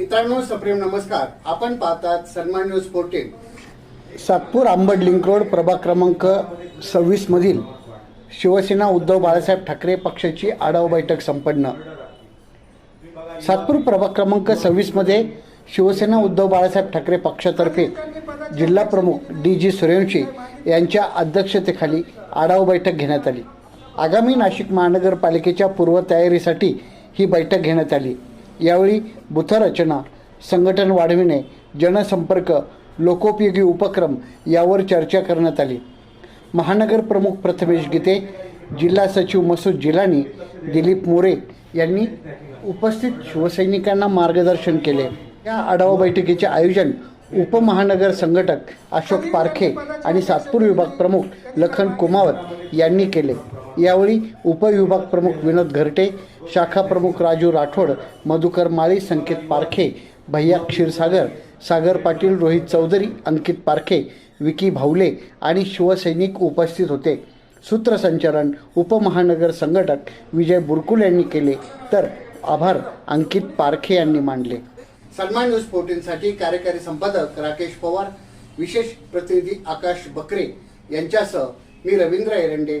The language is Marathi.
मित्रांनो सप्रेम नमस्कार. आपण पाहतात Sanman news fourteen Satpur Ambad link road प्रभाग क्रमांक सव्वीस मधील शिवसेना उद्धव बाळासाहेब ठाकरे पक्षाची आढावा बैठक संपन्न. सातपूर प्रभाग क्रमांक सव्वीसमध्ये शिवसेना उद्धव बाळासाहेब ठाकरे पक्षातर्फे जिल्हा प्रमुख डी जी सूर्यवंशी यांच्या अध्यक्षतेखाली आढावा बैठक घेण्यात आली. आगामी नाशिक महानगरपालिकेच्या पूर्वतयारीसाठी ही बैठक घेण्यात आली. यावेळी बुथरचना संघटन वाढविणे जनसंपर्क लोकोपयोगी उपक्रम यावर चर्चा करण्यात आली. महानगर प्रमुख प्रथमेश गीते जिल्हा सचिव मसूद जिलानी दिलीप मोरे यांनी उपस्थित शिवसैनिकांना मार्गदर्शन केले. या आढावा बैठकीचे आयोजन उपमहानगर संघटक अशोक पारखे आणि सातपूर विभाग प्रमुख लखन कुमावत यांनी केले. यावेळी उपविभाग प्रमुख विनोद घरटे शाखा प्रमुख राजू राठोड मधुकर माळी संकेत पारखे भैया क्षीरसागर सागर पाटील रोहित चौधरी अंकित पारखे विकी भावले आणि शिवसैनिक उपस्थित होते. सूत्रसंचालन उपमहानगर संघटक विजय बुरकुल यांनी केले. तर आभार अंकित पारखे यांनी मांडले सन्मान न्यूज फोर्टीनसाठी कार्यकारी संपादक राकेश पवार विशेष प्रतिनिधी आकाश बकरे यांच्यासह मी रवींद्र एरंडे